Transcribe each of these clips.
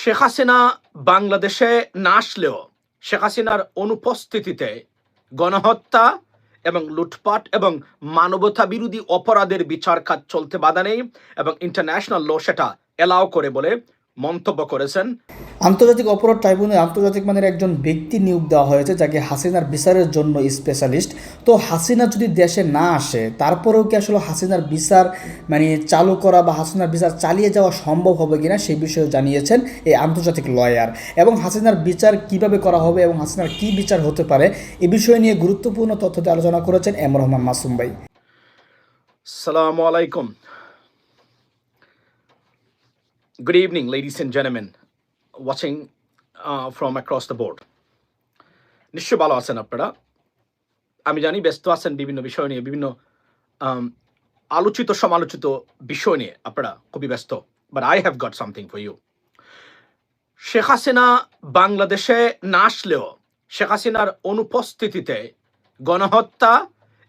শেখ হাসিনা বাংলাদেশে না আসলেও শেখ হাসিনার অনুপস্থিতিতে গণহত্যা এবং লুটপাট এবং মানবতা বিরোধী অপরাধের বিচার কাজ চলতে বাধা নেই এবং ইন্টারন্যাশনাল ল সেটা এলাও করে বলে মন্তব্য করেছেন। আন্তর্জাতিক অপরাধ ট্রাইব্যুনালে আন্তর্জাতিক মানের একজন ব্যক্তি নিয়োগ দেওয়া হয়েছে যাকে হাসিনার বিচারের জন্য স্পেশালিস্ট তো হাসিনা যদি দেশে না আসে তারপরেও কি আসলে হাসিনার বিচার মানে চালু করা বা হাসিনার বিচার চালিয়ে যাওয়া সম্ভব হবে কিনা সেই বিষয়ে জানিয়েছেন এই আন্তর্জাতিক লয়ার এবং হাসিনার বিচার কীভাবে করা হবে এবং হাসিনার কি বিচার হতে পারে এ বিষয় নিয়ে গুরুত্বপূর্ণ তথ্য দিয়ে আলোচনা করেছেন এম রহমান মাসুম ভাই। Assalamu alaikum. Good evening, ladies and gentlemen, watching uh, from across the board. নিশ্চয় ভালো আছেন আপনারা আমি জানি ব্যস্ত আছেন বিভিন্ন বিষয় নিয়ে বিভিন্ন um, আলোচিত সমালোচিত বিষয় নিয়ে আপনারা খুবই ব্যস্ত but I have got something for you Sheikh Hasina বাংলাদেশে না আসলেও শেখ হাসিনার অনুপস্থিতিতে গণহত্যা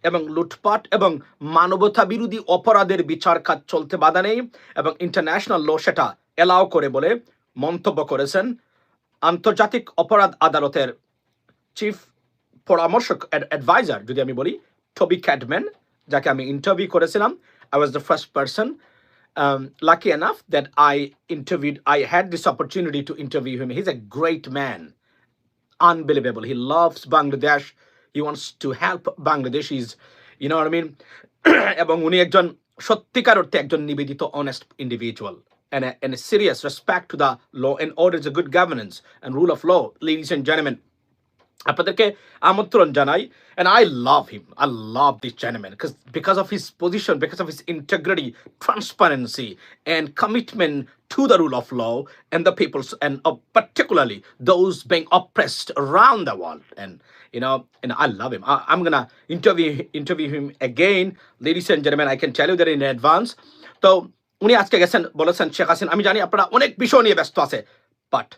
এবং লুটপাট এবং মানবতা বিরোধী অপরাধের বিচার কাজ চলতে বাধা নেই এবং ইন্টারন্যাশনাল ল সেটা এলাও করে বলে মন্তব্য করেছেন আন্তর্জাতিক অপরাধ আদালতের চিফ পরামর্শক অ্যাডভাইজার যদি আমি বলি টবি ক্যাডম্যান যাকে আমি ইন্টারভিউ করেছিলাম I was the first person um, lucky enough that I interviewed, I had this opportunity to interview him. He's a great man, unbelievable. He loves Bangladesh. He wants to help Bangladesh. He's, you know what I mean? এবং উনি একজন সত্যিকার অর্থে একজন নিবেদিত honest individual and a, and a serious respect to the law and order is a good governance and rule of law, ladies and gentlemen. আপনাদেরকে আমন্ত্রণ জানাই and I love him. I love this gentleman because because of his position, because of his integrity, transparency, and commitment to the rule of law and the people's and uh, particularly those being oppressed around the world. And you know, and I love him. I, I'm gonna interview interview him again, ladies and gentlemen. I can tell you that in advance. তো উনি আজকে গেছেন বলেছেন শেখ হাসিনা আমি জানি আপনারা অনেক বিষয় নিয়ে ব্যস্ত আছে but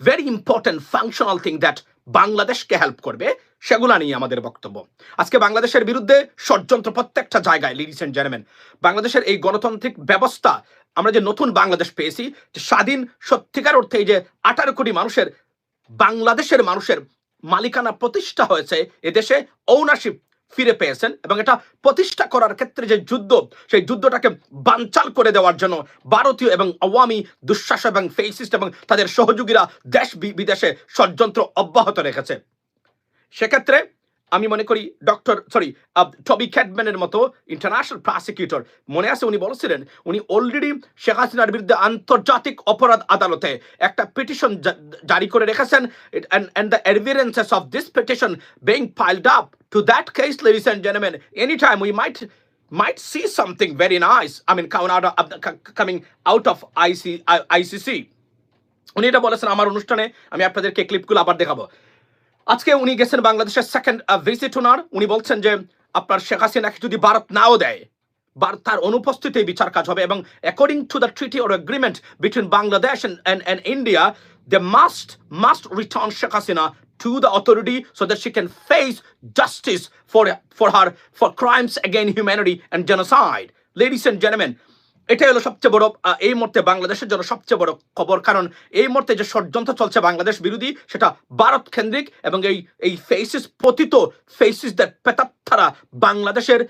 very important functional thing that বাংলাদেশকে হেল্প করবে, সেগুলা নিয়ে আমাদের বক্তব্য। আজকে বাংলাদেশের বিরুদ্ধে ষড়যন্ত্র প্রত্যেকটা জায়গায় লিডিস অ্যান্ড জেন্টলম্যান বাংলাদেশের এই গণতান্ত্রিক ব্যবস্থা, আমরা যে নতুন বাংলাদেশ পেয়েছি, যে স্বাধীন সত্যিকার অর্থে এই যে আঠারো কোটি মানুষের, বাংলাদেশের মানুষের মালিকানা প্রতিষ্ঠা হয়েছে, এদেশে ঔনারশিপ ফিরে পেয়েছেন এবং এটা প্রতিষ্ঠা করার ক্ষেত্রে যে যুদ্ধ, সেই যুদ্ধটাকে বানচাল করে দেওয়ার জন্য ভারতীয় এবং আওয়ামী দুঃশাসন এবং ফেসিস্ট এবং তাদের সহযোগীরা দেশ বিদেশে ষড়যন্ত্র অব্যাহত রেখেছে। সেক্ষেত্রে আমি মনে করি ডক্টর সরি টবি ক্যাডম্যানের মতো ইন্টারন্যাশনাল প্রসিকিউটর মনে আছে উনি বলেছিলেন, উনি অলরেডি শেখ হাসিনার বিরুদ্ধে আন্তর্জাতিক অপরাধ আদালতে একটা পিটিশন জারি করে রেখেছেন and the advertences of this petition being filed up to that case ladies and জেনমেন any time we might might see something very nice I mean count out coming out of IC ICC উনি এটা বলেছেন, আমার অনুষ্ঠানে আমি আপনাদেরকে ক্লিপগুলো আবার দেখাবো। আজকে উনি গেছেন বাংলাদেশের সেকেন্ড ভিজিট ওনার উনি বলছেন যে আপনার শেখ হাসিনাকে যদি ভারত নাও দেয় তার অনুপস্থিতি বিচার কাজ হবে এবং according to the treaty or agreement between Bangladesh and India they must must return Sheikh Hasina to the authority so that she can face justice for, for her for crimes against humanity and genocide. Ladies and gentlemen, এটাই হলো সবচেয়ে বড় এই মুহূর্তে বাংলাদেশের জন্য সবচেয়ে বড় খবর। কারণ এই মুহূর্তে যে ষড়যন্ত্র চলছে বাংলাদেশ বিরোধী, সেটা ভারত কেন্দ্রিক এবং এই এই ফেসিস পতিত ফেসিসদের পেতাত্তারা বাংলাদেশের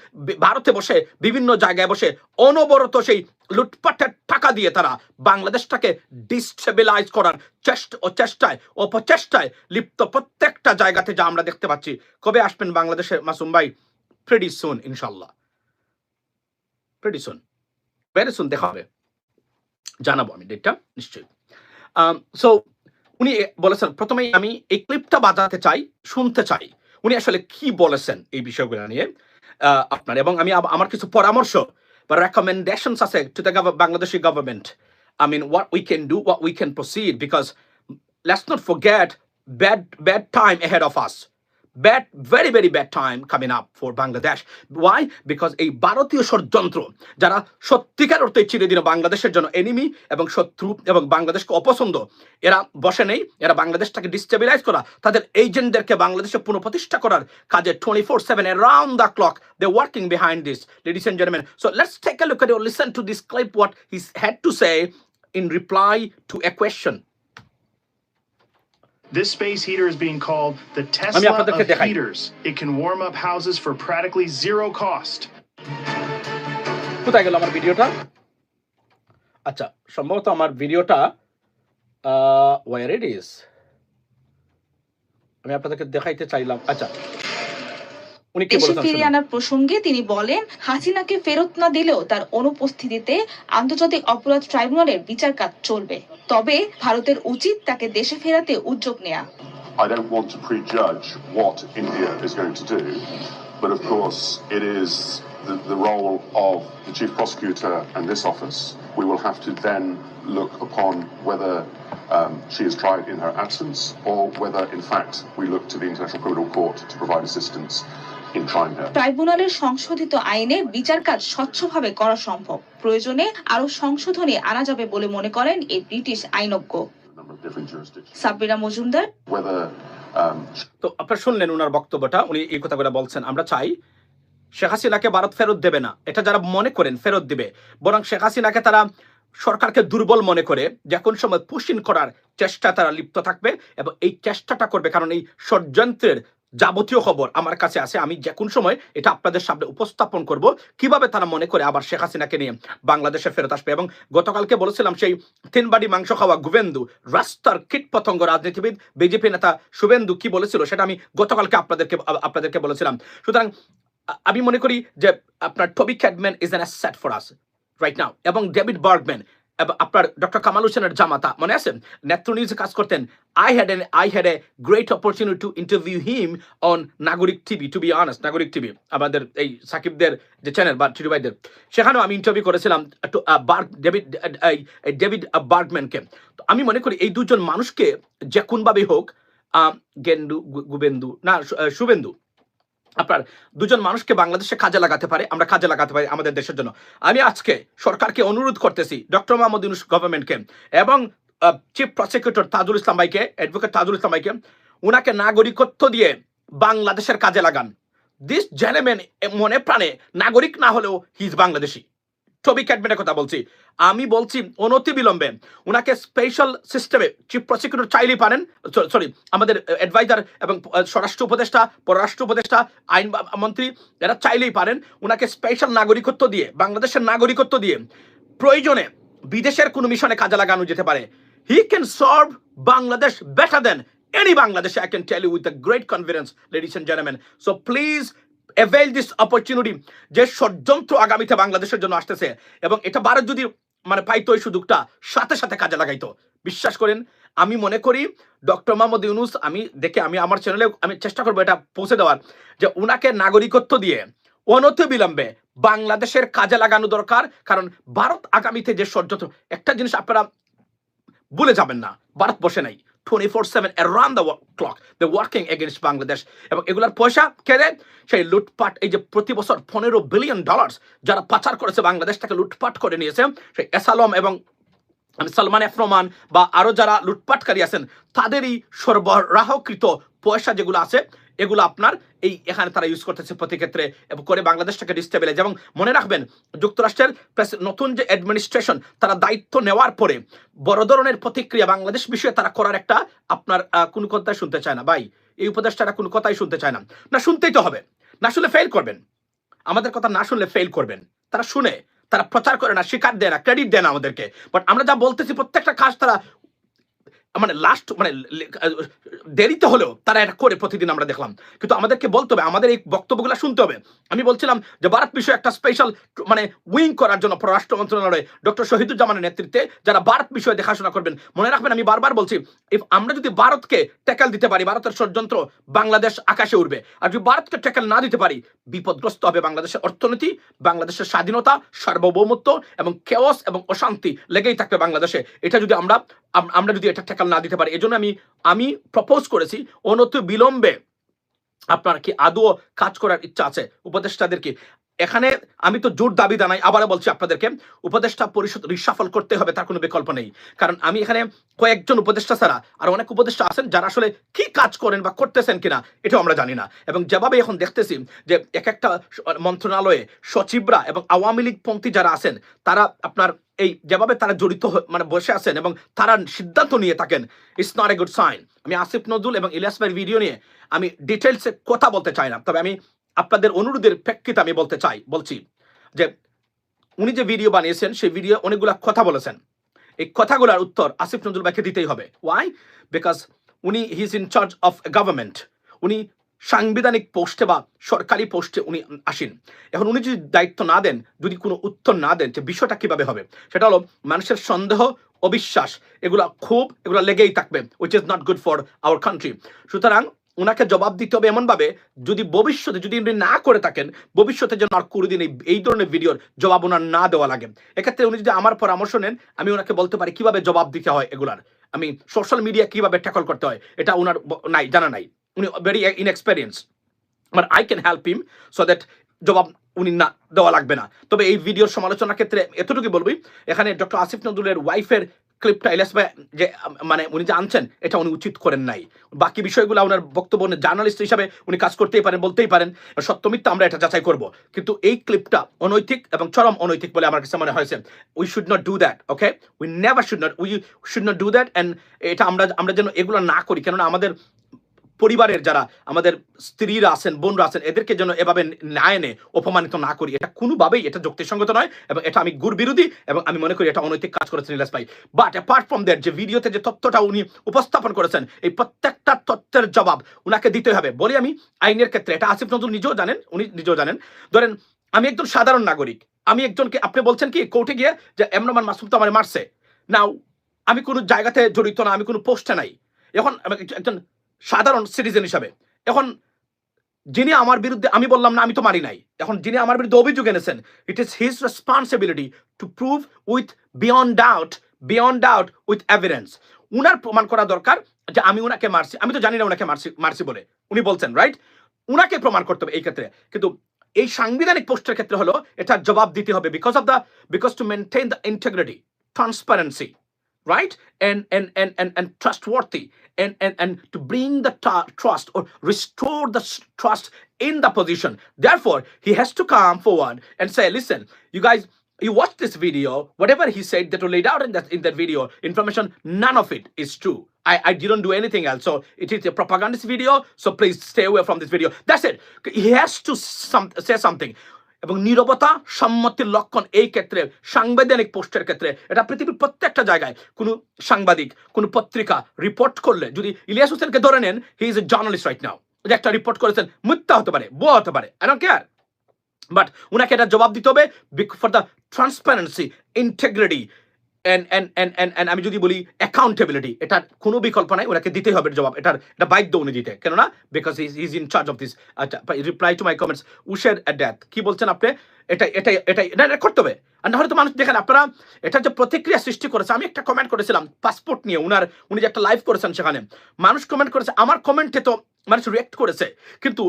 ভারতে বসে, বিভিন্ন জায়গায় বসে অনবরত সেই লুটপাটের টাকা দিয়ে তারা বাংলাদেশটাকে ডিস্টেবিলাইজ করার চেষ্টা ও চেষ্টায় অপচেষ্টায় লিপ্ত প্রত্যেকটা জায়গাতে যা আমরা দেখতে পাচ্ছি। কবে আসবেন বাংলাদেশের মাসুম ভাই? প্রেডি সুন ইনশাল্লাহ। প্রেডি সুন ভেরি সুন দেখা হবে জানাব আমি ডেটটা নিশ্চয়ই। সো উনি বলেছেন প্রথমেই আমি এই ক্লিপটা বাজাতে চাই শুনতে চাই। উনি আসলে কি বলেছেন এই বিষয়গুলো নিয়ে আপনার? এবং আমি আমার কিছু পরামর্শ বা রেকমেন্ডেশনস আছে to the Bangladeshi government I mean, what we can do, what we can proceed, because let's not forget bad bad time ahead of us. Bad, very, very bad time coming up for Bangladesh. Why? Because এই ভারতীয় ষড়যন্ত্র যারা সত্যিকার অর্থে চিরদিন বাংলাদেশের জন্য enemy এবং শত্রু এবং বাংলাদেশকে অপছন্দ এরা বসে নেই এরা বাংলাদেশটাকে ডিস্টেবিলাইজ করা তাদের এজেন্টদেরকে বাংলাদেশে পুনঃপ্রতিষ্ঠা করার কাজে twenty four seven around the clock they working behind this ladies and gentleman so let's take a look at listen to this clip what he had to say in reply to a question This space heater is being called the আমি Tesla আপনাদেরকে of দেখাই। heaters. It can warm up houses for practically zero cost. কোথায় গেল আমার ভিডিওটা আচ্ছা সম্ভবত আমার ভিডিওটা ওয়ার ইট ইজ আমি আপনাদেরকে দেখাইতে চাইলাম আচ্ছা উনি দেশে ফিরিয়ে আনার প্রসঙ্গে তিনি বলেন হাসিনাকে ফেরত না দিলেও তার অনুপস্থিতিতে আন্তর্জাতিক অপরাধ ট্রাইব্যুনালের বিচার কাজ চলবে তবে ভারতের উচিত তাকে দেশে ফেরাতে উদ্যোগ নেয়া I don't want to prejudge what India is going to do, but of course, it is the, the role of the Chief Prosecutor and this office. We will have to then look upon whether um, she is tried in her absence or whether, in fact, we look to the International Criminal Court to provide assistance. ট্রাইব্যুনালের সংশোধিত আইনে বিচার কাজ স্বচ্ছভাবে করা সম্ভব। প্রয়োজনে আরও সংশোধনী আনা যাবে বলে মনে করেন এই ব্রিটিশ আইনজ্ঞ. সাব্বিরা মজুমদার। Um, তো আপনারা শুনলেন ওনার বক্তব্যটা উনি এই কথাগুলো বলছেন আমরা চাই শেখ হাসিনাকে ভারত ফেরত দেবে না এটা যারা মনে করেন ফেরত দিবে বরং শেখ হাসিনাকে তারা সরকারকে দুর্বল মনে করে যে কোন সময় পুষিন করার চেষ্টা তারা লিপ্ত থাকবে এবং এই চেষ্টাটা করবে কারণ এই ষড়যন্ত্রের যাবতীয় খবর আমার কাছে আছে। আমি যে কোন সময় এটা আপনাদের সামনে উপস্থাপন করব। কীভাবে তারা মনে করে আবার শেখ হাসিনাকে নিয়ে বাংলাদেশে ফেরত আসবে? এবং গতকালকে বলেছিলাম সেই তিন বাড়ি মাংস খাওয়া গুবেন্দু রাস্তার কীট পতঙ্গ রাজনীতিবিদ, বিজেপি নেতা শুভেন্দু কি বলেছিল সেটা আমি গতকালকে আপনাদেরকে আপনাদেরকে বলেছিলাম। সুতরাং আমি মনে করি যে আপনার Toby Cadman is an asset for us right now এবং ডেভিড বার্গম্যান আপনার ডক্টর কামাল হোসেনের জামাতা, মনে আছে? নেত্র নিউজে কাজ করতেন। I had an I had a great opportunity to interview him on Nagorik TV to be honest Nagorik TV আমাদের এই সাকিবদের যে চ্যানেল বা টিরুভাইদের সেখানেও আমি ইন্টারভিউ করেছিলাম ডেভিড ডেভিড বার্গম্যানকে তো আমি মনে করি এই দুজন মানুষকে যে কোনভাবেই হোক গেন্দু গুবেন্দু, না শুভেন্দু আপনার দুজন মানুষকে বাংলাদেশে কাজে লাগাতে পারে, আমরা কাজে লাগাতে পারি আমাদের দেশের জন্য। আমি আজকে সরকারকে অনুরোধ করতেছি, ডক্টর মোহাম্মদ ইউনুস গভর্নমেন্টকে এবং চিফ প্রসিকিউটর তাজুল ইসলাম ভাইকে অ্যাডভোকেট তাজুল ইসলাম ভাইকে ওনাকে নাগরিকত্ব দিয়ে বাংলাদেশের কাজে লাগান। দিস জেনেমেন মনে প্রাণে নাগরিক না হলেও হিজ বাংলাদেশি। টবি ক্যাডমেনের কথা বলছি। আমি বলছি অনতি বিলম্বে ওনাকে স্পেশাল সিস্টেমে চিফ প্রসিকিউটর চাইলেই পারেন। সরি আমাদের অ্যাডভাইজার এবং স্বরাষ্ট্র উপদেষ্টা পররাষ্ট্র উপদেষ্টা আইন মন্ত্রী এরা চাইলেই পারেন। ওনাকে স্পেশাল নাগরিকত্ব দিয়ে বাংলাদেশের নাগরিকত্ব দিয়ে প্রয়োজনে বিদেশের কোনো মিশনে কাজে লাগানো যেতে পারে। He can serve Bangladesh better than any Bangladesh, I can tell you with a great confidence, ladies and gentlemen. So please avail this opportunity যে ষড়যন্ত্র আগামীতে বাংলাদেশের জন্য আসতেছে, এবং এটা ভারত যদি মানে পাইতো এই সুযোগটা, সাথে সাথে কাজে লাগাইতো। বিশ্বাস করেন, আমি মনে করি, ডক্টর মোহাম্মদ ইউনুস, আমি দেখে, আমি আমার চ্যানেলে আমি চেষ্টা করব এটা পৌঁছে দেওয়ার, যে ওনাকে নাগরিকত্ব দিয়ে অনতি বিলম্বে বাংলাদেশের কাজে লাগানো দরকার, কারণ ভারত আগামীতে যে ষড়যন্ত্র, একটা জিনিস আপনারা ভুলে যাবেন না, ভারত বসে নাই। এবং এগুলার পয়সা কে দেয়? সেই লুটপাট, এই যে প্রতি বছর পনেরো বিলিয়ন ডলার যারা পাচার করেছে বাংলাদেশ, তাকে লুটপাট করে নিয়েছে। সেই এসালম এবং সালমান এফ রহমান বা আরও যারা লুটপাটকারী আছেন, তাদেরই সরবরাহকৃত পয়সা যেগুলো আছে এগুলো আপনার এই এখানে তারা ইউজ করতেছে প্রতি ক্ষেত্রে করে বাংলাদেশটাকে ডিস্টেবিলাইজ এবং মনে রাখবেন, যুক্তরাষ্ট্রের নতুন যে অ্যাডমিনিস্ট্রেশন তারা দায়িত্ব নেওয়ার পরে বড় ধরনের প্রতিক্রিয়া বাংলাদেশ বিষয়ে তারা করার একটা আপনার কোনো কথাই শুনতে চায় না। ভাই, এই উপদেষ্টারা কোনো কথাই শুনতে চায় না। না, শুনতেই তো হবে। না শুনলে ফেল করবেন। আমাদের কথা না শুনলে ফেল করবেন। তারা শুনে, তারা প্রচার করে না স্বীকার দেয় না ক্রেডিট দেয় না আমাদেরকে। বাট আমরা যা বলতেছি, প্রত্যেকটা কাজ তারা মানে লাস্ট মানে দেরিতে হলেও তারা এটা করে প্রতিদিন আমরা দেখলাম। কিন্তু আমাদেরকে বলতে হবে, আমাদের এই বক্তব্যগুলো শুনতে হবে। আমি বলছিলাম যে ভারত বিষয়ে একটা স্পেশাল মানে উইং করার জন্য পররাষ্ট্র মন্ত্রণালয়ে ডক্টর শহীদুজ্জামানের নেতৃত্বে যারা ভারত বিষয়ে দেখাশোনা করবেন, মনে রাখবেন আমি বারবার বলছি, if আমরা যদি ভারতকে ট্যাকেল দিতে পারি ভারতের ষড়যন্ত্র বাংলাদেশ আকাশে উঠবে আর যদি ভারতকে ট্যাকেল না দিতে পারি, বিপদগ্রস্ত হবে বাংলাদেশের অর্থনীতি, বাংলাদেশের স্বাধীনতা, সার্বভৌমত্ব এবং কেওস এবং অশান্তি লেগেই থাকবে বাংলাদেশে। এটা যদি আমরা আমরা যদি এটা ট্যাকেল না দিতে পারি। এজন্য আমি আমি প্রপোজ করেছি, অনতি বিলম্বে আপনার কি আদৌ কাজ করার ইচ্ছা আছে উপদেষ্টাদের কি এখানে আমি তো জোর দাবি জানাই, আবারও বলছি আপনাদেরকে, উপদেষ্টা পরিষদ রিসাফল করতে হবে, তার কোনো বিকল্প নেই। কারণ আমি এখানে কয়েকজন উপদেষ্টা ছাড়া, আর অনেক উপদেষ্টা আছেন যারা আসলে কি কাজ করেন বা করতেছেন কিনা, এটাও আমরা জানি না। এবং যেভাবে এখন দেখতেছি যে এক একটা মন্ত্রণালয়ে সচিবরা এবং আওয়ামী লীগ পন্থী যারা আছেন, তারা আপনার এই যেভাবে তারা জড়িত মানে বসে আছেন এবং তারা সিদ্ধান্ত নিয়ে থাকেন it's not a good sign আমি আসিফ নজরুল এবং ইলিয়াস ভাইয়ের ভিডিও নিয়ে আমি ডিটেলসে কথা বলতে চাই না, তবে আমি আপনাদের অনুরোধের প্রেক্ষিতে আমি বলতে চাই, বলছি যে উনি যে ভিডিও বানিয়েছেন, সেই ভিডিও অনেকগুলা কথা বলেছেন। এই কথাগুলোর উত্তর আসিফ নজরুল ভাইকে দিতেই হবে। ওয়াই বিকজ উনি he is in charge of government উনি সাংবিধানিক পোস্টে বা সরকারি পোস্টে উনি আসেন। এখন উনি যদি দায়িত্ব না দেন, যদি কোনো উত্তর না দেন, যে বিষয়টা কীভাবে হবে? সেটা হলো মানুষের সন্দেহ অবিশ্বাস এগুলা খুব, এগুলো লেগেই থাকবে which is not good for our country সুতরাং ওনাকে জবাব দিতে হবে এমনভাবে, যদি ভবিষ্যতে, যদি উনি না করে থাকেন, ভবিষ্যতে যেন আর এই এই ধরনের ভিডিওর জবাব ওনার না দেওয়া লাগে। এক্ষেত্রে উনি যদি আমার পরামর্শ নেন, আমি ওনাকে বলতে পারি কীভাবে জবাব দিতে হয় এগুলার। আমি সোশ্যাল মিডিয়া কীভাবে ট্যাকল করতে হয়, এটা ওনার নাই, জানা নাই। উনি very inexperience but I can help him so that জবাব উনি না দেওয়া লাগবে না। তবে এই ভিডিওর সমালোচনার ক্ষেত্রে এতটুকু বলবি, এখানে ডক্টর আসিফ নজরুলের ওয়াইফের ক্লিপটা ইলিয়াস ভাই যে মানে উনি যে আনছেন, এটা উনি উচিত করেন নাই। বাকি বিষয়গুলো ওনার বক্তব্য জার্নালিস্ট হিসাবে উনি কাজ করতেই পারেন, বলতেই পারেন। সত্য মিথ্যা আমরা এটা যাচাই করব। কিন্তু এই ক্লিপটা অনৈতিক এবং চরম অনৈতিক বলে আমার কাছে মনে হয়েছে। We should not do that okay we never should not we should not do that and এটা আমরা আমরা যেন এগুলো না করি। কেননা আমাদের পরিবারের যারা আমাদের স্ত্রীরা আছেন, বোনরা আছেন, এদেরকে যেন এভাবে না এনে অপমানিত না করি। এটা কোনোভাবেই এটা যুক্তিসঙ্গত নয় এবং এটা আমি গুর বিরোধী এবং আমি মনে করি এটা অনৈতিক কাজ করেছেন ইলাস ভাই। বাট অ্যাপার্ট ফ্রম দ্যাট যে ভিডিওতে যে তথ্যটা উনি উপস্থাপন করেছেন, এই প্রত্যেকটা তথ্যের জবাব উনাকে দিতে হবে। বলি আমি আইনের ক্ষেত্রে, এটা আসিফ নজরুল নিজেও জানেন, উনি নিজেও জানেন। ধরেন, আমি একজন সাধারণ নাগরিক, আমি একজনকে, আপনি বলছেন কি, কোর্টে গিয়ে যে এমরমান মাসুম তো আমার মারছে। নাও আমি কোনো জায়গাতে জড়িত না, আমি কোনো পোস্টে নাই। এখন একজন সাধারণ সিটিজেন হিসাবে। এখন যিনি আমার বিরুদ্ধে, আমি বললাম না, আমি তো মারি নাই। এখন যিনি আমার বিরুদ্ধে অভিযোগ এনেছেন it is his responsibility to prove with beyond doubt beyond doubt with evidence উনার প্রমাণ করা দরকার যে আমি উনাকে মারছি, আমি তো জানি না উনাকে মারছি মারছি বলে। উনি বলছেন রাইট উনাকে প্রমাণ করতে হবে এই ক্ষেত্রে। কিন্তু এই সাংবিধানিক পোস্টের ক্ষেত্রে হলো, এটার জবাব দিতে হবে because of the because to maintain the integrity transparency right? And and and and, and trustworthy. And, and and to bring the trust or restore the trust in the position. Therefore he has to come forward and say listen you guys you watch this video. Whatever he said that were laid out in that in that video information none of it is true. I, I didn't do anything else. So it is a propagandist video. So please stay away from this video. That's it. He has to some, say something এবং নিরবতা, সম্মতির লক্ষণ এই ক্ষেত্রে, সাংবিধানিক পোস্টের ক্ষেত্রে, এটা পৃথিবীর প্রত্যেকটা জায়গায়। কোনো সাংবাদিক, কোনো পত্রিকা রিপোর্ট করলে, যদি ইলিয়াস হোসেনকে ধরে নেন he is a journalist right now যে একটা রিপোর্ট করেছেন মিথ্যা হতে পারে বো হতে পারে কেয়ার বাট ওনাকে এটা জবাব দিতে হবে for the transparency integrity and and and and and আমি যদি বলি অ্যাকাউন্টেবিলিটি এটার কোনো বিকল্প নাই, ওনাকে দিতে হবে জবাব। এটার, এটা বাধ্য উনি দিতে। কেননা because is is in charge of this আচ্ছা রিপ্লাই টু মাই কমেন্টস উশের ডেথ কি বলছেন আপনি? এটা এটাই এটাই এটা এটা করতে হবে। আর নাহলে তো মানুষ দেখেন, আপনারা, এটা যে প্রতিক্রিয়া সৃষ্টি করেছে, আমি একটা কমেন্ট করেছিলাম পাসপোর্ট নিয়ে, উনার, উনি যে একটা লাইভ করেছেন সেখানে। মানুষ কমেন্ট করেছে, আমার কমেন্টে তো মানুষ রিয়েক্ট করেছে। কিন্তু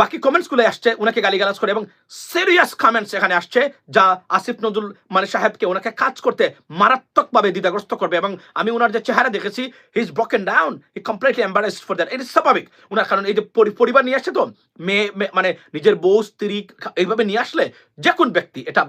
বাকি কমেন্টসগুলো আসছে ওনাকে গালিগালাজ করে এবং সিরিয়াস কমেন্টস এখানে আসছে, যা আসিফ নজরুল মানে সাহেবকে ওনাকে কাজ করতে মারাত্মকভাবে দ্বিধাগ্রস্ত করবে এবং আমি ওনার যে চেহারা দেখেছি he is broken down he completely embarrassed for that it is স্বাভাবিক। ওনার কারণ এই যে পরিবার নিয়ে আসছে তো, মেয়ে মানে নিজের বউ, স্ত্রী এইভাবে নিয়ে আসলে যে কোন ব্যক্তি, এটা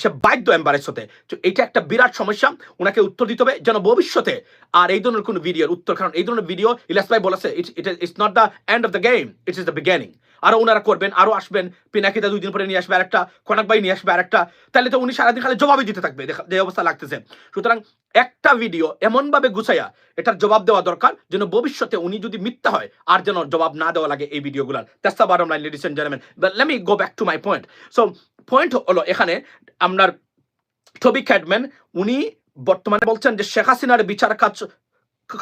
সে বাধ্য এম্বারেস হতে। তো এটা একটা বিরাট সমস্যা ওনাকে উত্তর দিতে হবে যেন ভবিষ্যতে আর এই ধরনের কোনো ভিডিওর উত্তর, কারণ এই ধরনের ভিডিও ইলাস ভাই বলেছে it it's not the end of the game it is the beginning আরও ওনারা করবেন, আরও আসবেন পিনাকিদা দুই দিন পরে নিয়ে আসবে আরেকটা, কনক ভাই নিয়ে আসবে আরেকটা। তাহলে তো উনি সারাদিন খালি জবাবই দিতে থাকবে যে অবস্থা লাগতেছে। সুতরাং একটা ভিডিও এমনভাবে গুছাইয়া এটার জবাব দেওয়া দরকার যেন ভবিষ্যতে উনি যদি মিথ্যা হয়, আর যেন জবাব না দেওয়া লাগে এই ভিডিওগুলোর that's the bottom line ladies and gentleman but let me go back to my point so point হলো এখানে আপনার টবি ক্যাডম্যান উনি বর্তমানে বলছেন যে শেখ হাসিনার বিচার কাজ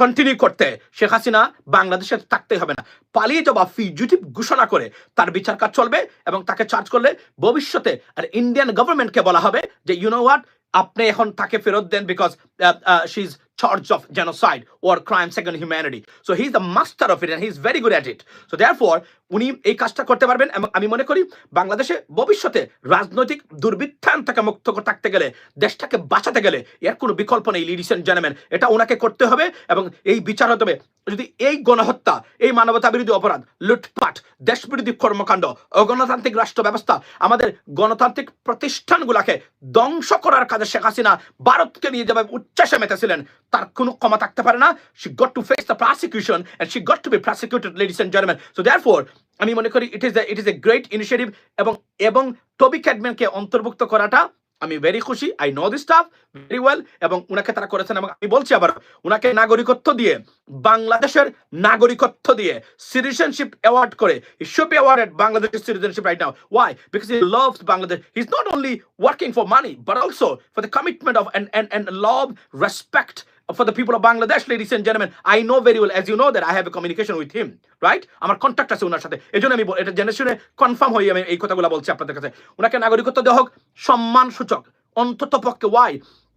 কন্টিনিউ করতে শেখ হাসিনা বাংলাদেশে থাকতে হবে না পালিয়ে যাওয়া ফিজিটিভ ঘোষণা করে তার বিচার কাজ চলবে এবং তাকে চার্জ করলে ভবিষ্যতে আর ইন্ডিয়ান গভর্নমেন্টকে বলা হবে যে ইউনো হোয়াট আপনি এখন তাকে ফেরত দেন because she is charged of genocide or crimes against humanity. So he's the master of it and he's very good at it. So therefore, উনি এই কাজটা করতে পারবেন এবং আমি মনে করি বাংলাদেশে ভবিষ্যতে রাজনৈতিক দুর্বৃত্তায়ন থেকে মুক্ত থাকতে গেলে, দেশটাকে বাঁচাতে গেলে এর কোনো বিকল্প নেই লিডিস এন্ড জেন্টলম্যান এটা ওনাকে করতে হবে এবং এই বিচার হতে হবে যদি এই গণহত্যা, এই মানবতা বিরোধী অপরাধ, লুটপাট, দেশবিরোধী কর্মকাণ্ড, অগণতান্ত্রিক রাষ্ট্র ব্যবস্থা আমাদের গণতান্ত্রিক প্রতিষ্ঠানগুলোকে ধ্বংস করার কাজে শেখ হাসিনা ভারতকে নিয়ে যেভাবে উচ্চাসে মেতেছিলেন, তার কোনো ক্ষমা থাকতে পারে না। She got to face the prosecution and she got to be prosecuted ladies and gentleman so therefore আমি মনে করি it is it is a great initiative এবং এবং টবি ক্যাডম্যানকে অন্তর্ভুক্ত করাটা আমি ভেরি খুশি I know this stuff very well এবং উনাকে তারা করেছেন এবং আমি বলছি আবার, উনাকে নাগরিকত্ব দিয়ে, বাংলাদেশের নাগরিকত্ব দিয়ে সিটিজেনশিপ অ্যাওয়ার্ড করে বি অ্যাওয়ার্ডেড বাংলাদেশের citizenship right now why because he loves Bangladesh he is not only working for money but also for the commitment of and and and love, respect for the people of Bangladesh, ladies and gentlemen. I know very well, as you know, that I have a communication with him, right? আমার contact আছে ওনার সাথে এই জন্য আমি এটা জেনে শুনে কনফার্ম হয়ে আমি এই কথাগুলো বলছি আপনাদের কাছে ওনাকে নাগরিকত্ব দেওয়া হোক সম্মান সূচক অন্তত পক্ষে ওয়াই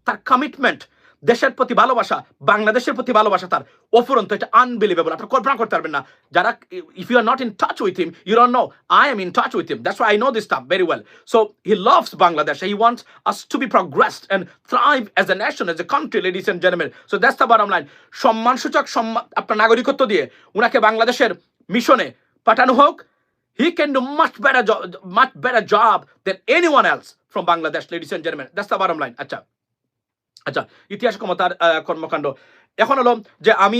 তার কমিটমেন্ট দেশের প্রতি ভালোবাসা, বাংলাদেশের প্রতি ভালোবাসা তার অফুরন্ত, এটা আনবিলিভেবল আপনার কল্পনা করতে পারবেন না। যারা if you are not in touch with him you don't know I am in touch with him that's I know this stuff very well so he loves Bangladesh he wants us to be progressed and thrive as a nation as a country ladies and gentleman so that's the bottom line সম্মানসূচক সম্মান আপনার নাগরিকত্ব দিয়ে উনাকে বাংলাদেশের মিশনে পাঠানো হোক। He can do much better job much better job than anyone else from Bangladesh ladies and gentlemen. That's the bottom line. আচ্ছা। আচ্ছা ইতিহাস ক্ষমতার কর্মকাণ্ড। এখন হলো যে আমি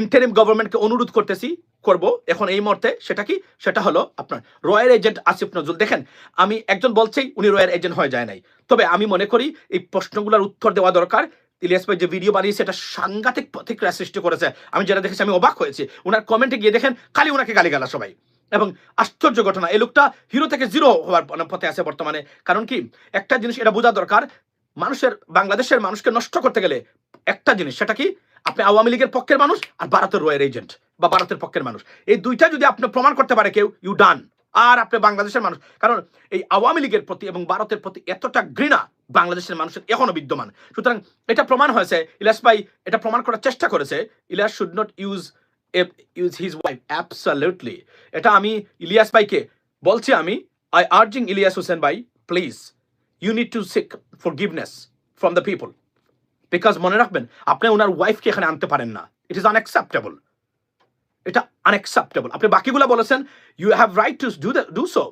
ইন্টারিম গভর্নমেন্টকে অনুরোধ করতেছি, করব, এখন এই মুহূর্তে সেটা কি? সেটা হলো আপনার রয়্যাল এজেন্ট আসিফ নজরুল। দেখেন, আমি একজন বলছেই উনি রয়্যাল এজেন্ট হয়ে যায় নাই। তবে আমি মনে করি এই প্রশ্নগুলোর উত্তর দেওয়া দরকার। ইলিয়াস ভাই যে ভিডিও বানিয়েছে, এটা সাংঘাতিক প্রতিক্রিয়া সৃষ্টি করেছে। আমি যেটা দেখেছি, আমি অবাক হয়েছি। ওনার কমেন্টে গিয়ে দেখেন, খালি ওনাকে গালিগালা সবাই। এবং আশ্চর্য ঘটনা, এই লোকটা হিরো থেকে জিরো হওয়ার পথে আছে বর্তমানে। কারণ কি? একটা জিনিস এটা বোঝা দরকার মানুষের, বাংলাদেশের মানুষকে নষ্ট করতে গেলে একটা জিনিস, সেটা কি? আপনি আওয়ামী লীগের পক্ষের মানুষ আর ভারতের রয়ের এজেন্ট বা ভারতের পক্ষের মানুষ। এই দুইটা যদি আপনি প্রমাণ করতে পারে কেউ ইউ ডান আর আপনি বাংলাদেশের মানুষ। কারণ এই আওয়ামী লীগের প্রতি এবং ভারতের প্রতি এতটা ঘৃণা বাংলাদেশের মানুষের এখনও বিদ্যমান। সুতরাং এটা প্রমাণ হয়েছে, ইলিয়াস ভাই এটা প্রমাণ করার চেষ্টা করেছে, Ilias should not use use his wife absolutely এটা আমি ইলিয়াস ভাইকে বলছি আমি আই আর্জিং ইলিয়াস হোসেন ভাই please you need to seek forgiveness from the people because মনে রাখবেন আপনি ওনার ওয়াইফকে এখানে আনতে পারেন না ইট ইজ আনএক্সেপ্টেবল এটা আনএক্সেপ্টেবল আপনি বাকিগুলা বলেছেন you have right to do do so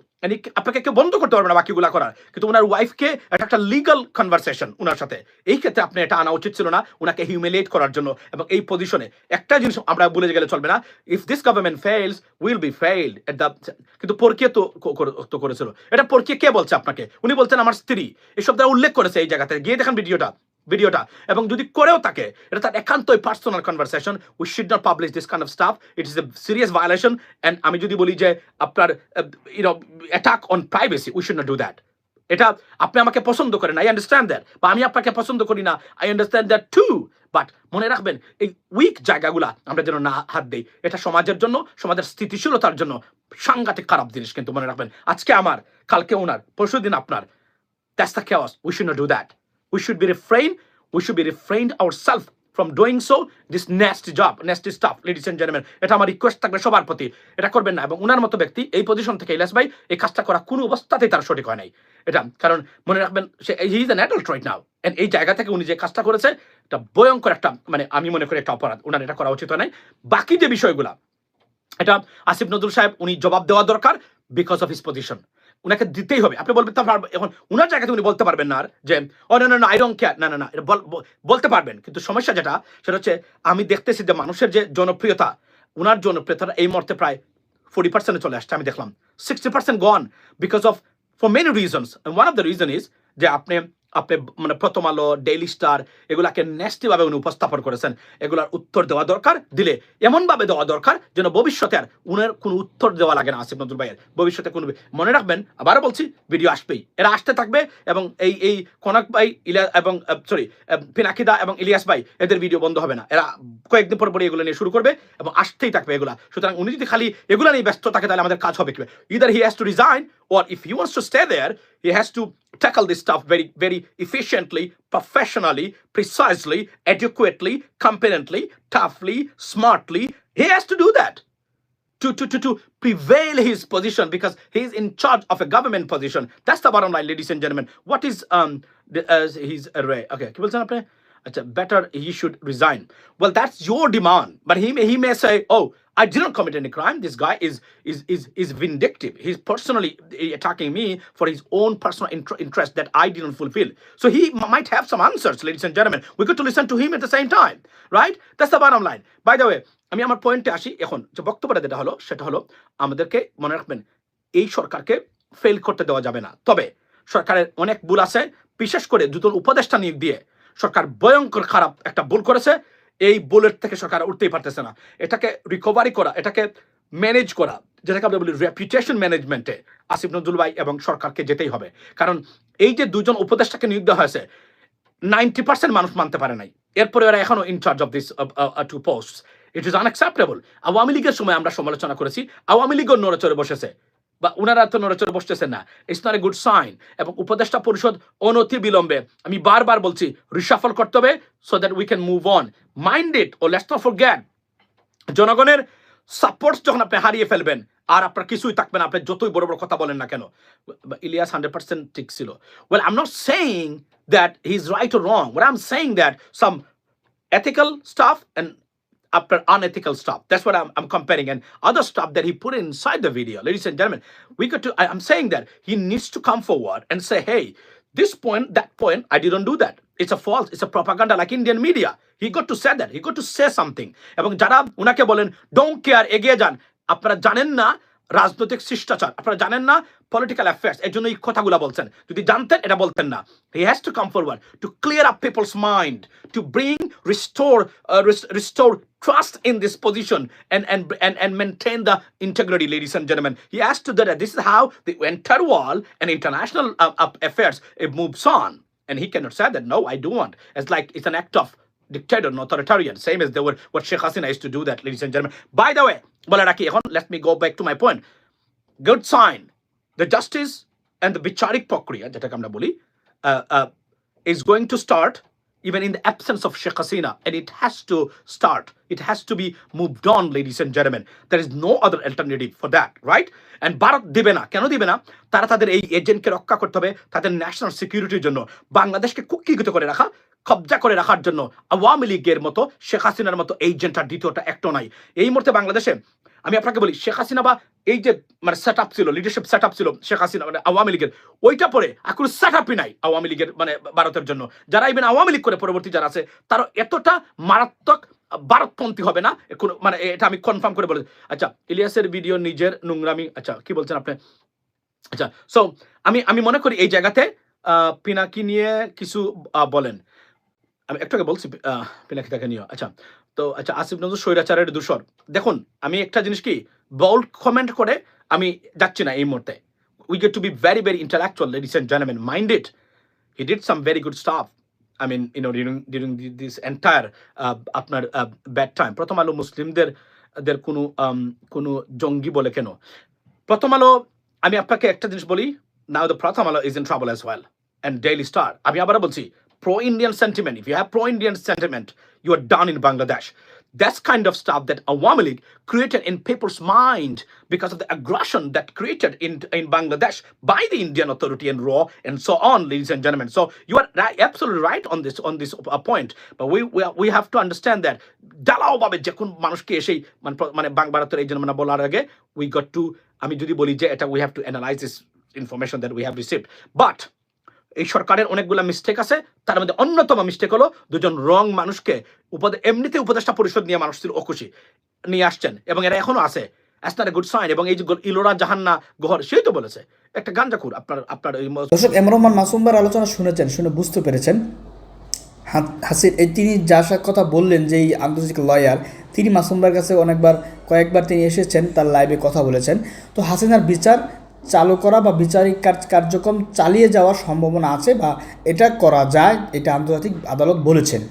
আপনাকে কেউ বন্ধ করতে পারবে না বাকিগুলা করার। কিন্তু ওনার ওয়াইফকে এটা একটা লিগাল কনভারসেশন ওনার সাথে। এই ক্ষেত্রে আপনি এটা আনা উচিত ছিল না ওনাকে হিউমিলেট করার জন্য। এবং এই পজিশনে একটা জিনিস আমরা বলে গেলে চলবে না if this government fails will be failed at the কিন্তু পরকিয়া তো তো করেছিল। এটা পরকিয়া কে বলছে আপনাকে? উনি বলছেন আমার স্ত্রী। এসব দ্বারা উল্লেখ করেছে এই জায়গাতে গিয়ে দেখেন ভিডিওটা ভিডিওটা এবং যদি করেও থাকে, এটা তার একান্তই personal conversation we should not publish this kind of stuff it is a serious violation and আমি যদি বলি যে, আপনার you know attack on privacy we should not do that এটা আপনি আমাকে পছন্দ করেন আই আন্ডারস্ট্যান্ড দ্যাট বা আমি আপনাকে পছন্দ করি না I understand that too but মনে রাখবেন, এই উইক জায়গাগুলা আমরা যেন না হাত দিই, এটা সমাজের জন্য, সমাজের স্থিতিশীলতার জন্য সাংঘাতিক খারাপ জিনিস কিন্তু মনে রাখবেন। আজকে আমার, কালকে ওনার পরশু দিন আপনার, That's the chaos. We should not do that. We should be refrained. We should be refrained ourselves from doing so. This nasty job, nasty stuff, ladies and gentlemen. এটা আমার রিকোয়েস্ট থাকবে সবার প্রতি এটা করবেন না এবং উনার মতো ব্যক্তি এই পজিশন থেকে ইলাস ভাই এই কাজটা করা কোনো অবস্থাতেই তার সঠিক হয় নাই এটা কারণ মনে রাখবেন সে he is an adult right now এই জায়গা থেকে উনি যে কাজটা করেছে এটা ভয়ঙ্কর একটা মানে আমি মনে করি একটা অপরাধ উনার এটা করা উচিত হয় নাই বাকি যে বিষয়গুলা এটা আসিফ নজরুল সাহেব উনি জবাব দেওয়া দরকার বিকজ অফ হিস পজিশন উনাকে দিতেই হবে। আপনি বলবেন তারপর এখন ওনার জায়গাতে উনি বলতে পারবেন না আর যে, ও, না না আই ডোন্ট কেয়ার না না না, এটা বল- বল- বলতে পারবেন। কিন্তু সমস্যা যেটা, সেটা হচ্ছে আমি দেখতেছি যে মানুষের যে জনপ্রিয়তা ওনার জনপ্রিয়তা এই মুহূর্তে প্রায় ফোর্টি পার্সেন্টে চলে আসছে, আমি দেখলাম। Sixty percent gone because of for many reasons one of the reason is যে আপনি আপনি মানে প্রথম আলো ডেইলি স্টার এগুলাকে ন্যাস্টিভাবে উনি উপস্থাপন করেছেন। এগুলার উত্তর দেওয়া দরকার, দিলে এমনভাবে দেওয়া দরকার যেন ভবিষ্যতে আর উনার কোনো উত্তর দেওয়া লাগে না, আসিফ নজরুল ভাইয়ের। ভবিষ্যতে কোনো মনে রাখবেন, আবারও বলছি ভিডিও আসবেই। এরা আসতে থাকবে এবং এই এই কনক ভাই ইলিয়া এবং সরি পিনাকিদা এবং ইলিয়াস ভাই, এদের ভিডিও বন্ধ হবে না। এরা কয়েকদিন পর পরে এগুলো নিয়ে শুরু করবে এবং আসতেই থাকবে এগুলা। সুতরাং উনি যদি খালি এগুলো নিয়ে ব্যস্ত থাকে, তাহলে আমাদের কাজ হবে কি either he has to resign or if he wants to stay there, he has to tackle this stuff very, very efficiently, professionally, precisely, adequately, competently, toughly, smartly. He has to do that to, to, to, to prevail his position because he's in charge of a government position. That's the bottom line, ladies and gentlemen. What is um the, uh, his array? Okay, আচ্ছা, he should resign. Well, that's your demand. But he may he may say, oh, I didn't commit any crime. This guy is is is is vindictive. He's personally attacking me for his own personal inter- interest that I didn't fulfill. So he might have some answers, ladies and gentlemen. We got to listen to him at the same time, right? That's the bottom line. By the way, আমি আমার পয়েন্টে আসি এখন যে বক্তব্যটা যেটা হলো সেটা হলো আমাদেরকে মনে রাখবেন এই সরকারকে ফেল করতে দেওয়া যাবে না তবে সরকারের অনেক ভুল আছে বিশেষ করে দুজন উপদেষ্টা নিয়োগ দিয়ে সরকার ভয়ঙ্কর খারাপ একটা ভুল করেছে, এই বুলেট থেকে সরকার উঠতেই পারতেছে না। এটাকে রিকভারি করা, এটাকে ম্যানেজ করা, যেটাকে আমরা বলি রেপুটেশন ম্যানেজমেন্টে আসিফ নজরুল ভাই এবং সরকারকে যেতেই হবে। কারণ এই যে দুজন উপদেষ্টাকে নিয়োগ দেওয়া হয়েছে নাইনটি পার্সেন্ট মানুষ মানতে পারে নাই। এরপরে ওরা এখনও in charge of this to post it is unacceptable Awami লীগের সময় আমরা সমালোচনা করেছি, আওয়ামী লীগও নড়েচড়ে বসেছে। বা উনারা তো নড়েচড়ে বসতেছেন না। It's not a good sign এবং উপদেষ্টা পরিষদ অনতি বিলম্বে আমি বারবার বলছি রিসাফল করতে হবে so that we can move on mind it O let's not forget জনগণের সাপোর্ট যখন আপনি হারিয়ে ফেলবেন, আর আপনার কিছুই থাকবে না, আপনি যতই বড় বড় কথা বলেন না কেন ইলিয়াস হান্ড্রেড পার্সেন্ট ঠিক ছিল। Well I am not saying that he is right or wrong what I am saying that some ethical stuff and after unethical stuff. That's what I'm, I'm comparing. And other stuff that he put inside the video, ladies and gentlemen, we got to, I, I'm saying that he needs to come forward and say, hey, this point, that point, I didn't do that. It's a false, it's a propaganda like Indian media. He got to say that. He got to say something. এবং যারা উনাকে বলেন don't care এগিয়ে যান আপনারা জানেন না রাজনৈতিক শিষ্টাচার আপনারা জানেন না পলিটিক্যাল অ্যাফেয়ার্স এর জন্য এই কথাগুলো বলছেন যদি জানতেন এটা বলতেন না he has to come forward to clear up people's mind to bring restore restore trust in this position and and and, and maintain the integrity ladies and gentlemen he has to do that this is how the entire world and international uh, uh, affairs it moves on and he cannot say that no i do want it's like it's an act of dictator and authoritarian same as they were what sheikh hasina used to do that ladies and gentlemen by the way বলে রাখি এখন let me go back to my point good sign the justice and the বিচারিক প্রক্রিয়া যেটাকে আমরা বলি uh, uh, is going to start even in the absence of Sheikh Hasina, and it has to start. It has to be moved on, ladies and gentlemen. There is no other alternative for that, right? And Bharat দিবে না কেন দিবে না তারা তাদের এই এজেন্টকে রক্ষা করতে হবে তাদের ন্যাশনাল সিকিউরিটির জন্য। বাংলাদেশকে কুক্ষিগত করে রাখা কবজা করে রাখার জন্য। আওয়ামী লীগের মতো শেখ হাসিনার মতো আর দ্বিতীয়টা একটাও নাই। এই মুহূর্তে বাংলাদেশে আমি আপনাকে বলি শেখ হাসিনা বা এই যে মানে সেট আপ ছিল লিডারশিপ সেট আপ ছিল শেখ হাসিনা মানে আওয়ামী লীগের ওইটা পরে কোনো সেট আপই নাই আওয়ামী লীগের মানে ভারতের জন্য। যারা ইভেন আওয়ামী লীগ করে পরবর্তী যারা আছে তারা এতটা মারাত্মক ভারতপন্থী হবে না? কোনো মানে এটা আমি কনফার্ম করে বলে আচ্ছা ইলিয়াসের ভিডিও নিজের নোংরামি আচ্ছা কি বলছেন আপনি? আচ্ছা সো আমি আমি মনে করি এই জায়গাতে পিনাকি নিয়ে কিছু বলেন। আমি একটু আগে বলছি পিনাকি তাকে নিয়ে। আচ্ছা তো আচ্ছা আসিফ নজরুল স্বৈরাচারের দূষর। দেখুন, আমি একটা জিনিস কি বল কমেন্ট করে আমি যাচ্ছি না এই মুহূর্তে। We get to be very very intellectual ladies and gentleman mind it he did some very good stuff I mean you know during during this entire আপনার ব্যাড টাইম প্রথম আলো মুসলিমদের দের কোনো um, কোনো জঙ্গি বলে কেন প্রথম আলো আমি আপনাকে একটা জিনিস বলি now the Prothom Alo is in trouble as well and Daily Star আমি আবারও বলছি pro Indian sentiment, if you have pro Indian sentiment, you are done in Bangladesh. That's kind of stuff that Awami League created in people's mind because of the aggression that created in, in Bangladesh by the Indian authority and raw and so on, ladies and gentlemen. So you are right, absolutely right on this on this uh, point. But we, we we have to understand that ডালাও ভাবে যে কোন মানুষকে এসেই মানে প্র- মানে বাং ভারতের এই জন্য মানে বলার আগে উই গট টু আমি যদি বলি যে এটা we have to analyse this information that we have received but এই সরকারের অনেকগুলো মিস্টেক আছে, তার মধ্যে অন্যতম মিস্টেক হলো দুজন রং মানুষকে উপদে এমনিতে উপদেষ্টা পরিষদ নিয়ে মানুষ ছিল অখুশি, নিয়ে আসছেন এবং এরা এখনও আছে। অ্যাজ গুড সাইন এবং এই যে ইলোরা জাহান্না গহর, সেই তো বলেছে। একটা গাঞ্জাখুর, আপনার আপনার এই এমরমান মাসুমবার আলোচনা শুনেছেন, শুনে বুঝতে পেরেছেন। হাসির, এই তিনি যার সাথে কথা বললেন যে এই আন্তর্জাতিক লয়ার তিনি মাসুমবার কাছে অনেকবার, কয়েকবার তিনি এসেছেন, তার লাইভে কথা বলেছেন। তো হাসিনার বিচার চালু করা বা বিচারিক কাজ কার্যক্রম চালিয়ে যাওয়ার সম্ভাবনা আছে বা এটা করা যায়, এটা আন্তর্জাতিক আদালত বলেছেন।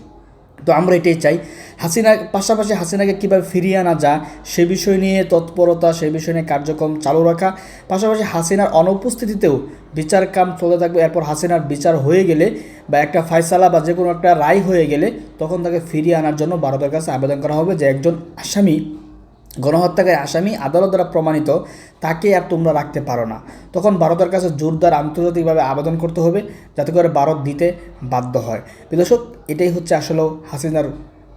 তো আমরা এটাই চাই। হাসিনা পাশাপাশি হাসিনাকে কীভাবে ফিরিয়ে আনা যায়, সে বিষয় নিয়ে তৎপরতা, সে বিষয় নিয়ে কার্যক্রম চালু রাখা, পাশাপাশি হাসিনার অনুপস্থিতিতেও বিচার কাম চলতে থাকবে। এরপর হাসিনার বিচার হয়ে গেলে বা একটা ফয়সালা বা যে কোনো একটা রায় হয়ে গেলে তখন তাকে ফিরিয়ে আনার জন্য ভারতের কাছে আবেদন করা হবে যে একজন আসামি গণহত্যাকারী আসামি আদালত দ্বারা প্রমাণিত, তাকে আর তোমরা রাখতে পারো না। তখন ভারতের কাছে জোরদার আন্তর্জাতিকভাবে আবেদন করতে হবে, যাতে করে ভারত দিতে বাধ্য হয়। বিদর্শক, এটাই হচ্ছে আসলে হাসিনার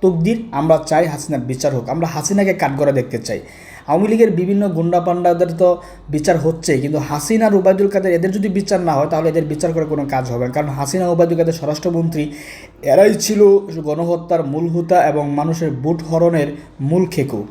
তকদির। আমরা চাই হাসিনার বিচার হোক। আমরা হাসিনাকে কাঠগড়া দেখতে চাই। আওয়ামী লীগের বিভিন্ন গুন্ডা পান্ডাদের তো বিচার হচ্ছে কিন্তু হাসিনা উবায়দুল কাদের এদের যদি বিচার না হয়, তাহলে এদের বিচার করে কোনো কাজ হবে না। কারণ হাসিনা উবায়দুল কাদের স্বরাষ্ট্রমন্ত্রী, এরাই ছিল গণহত্যার মূল হুতা এবং মানুষের বুট হরণের মূল খেকু।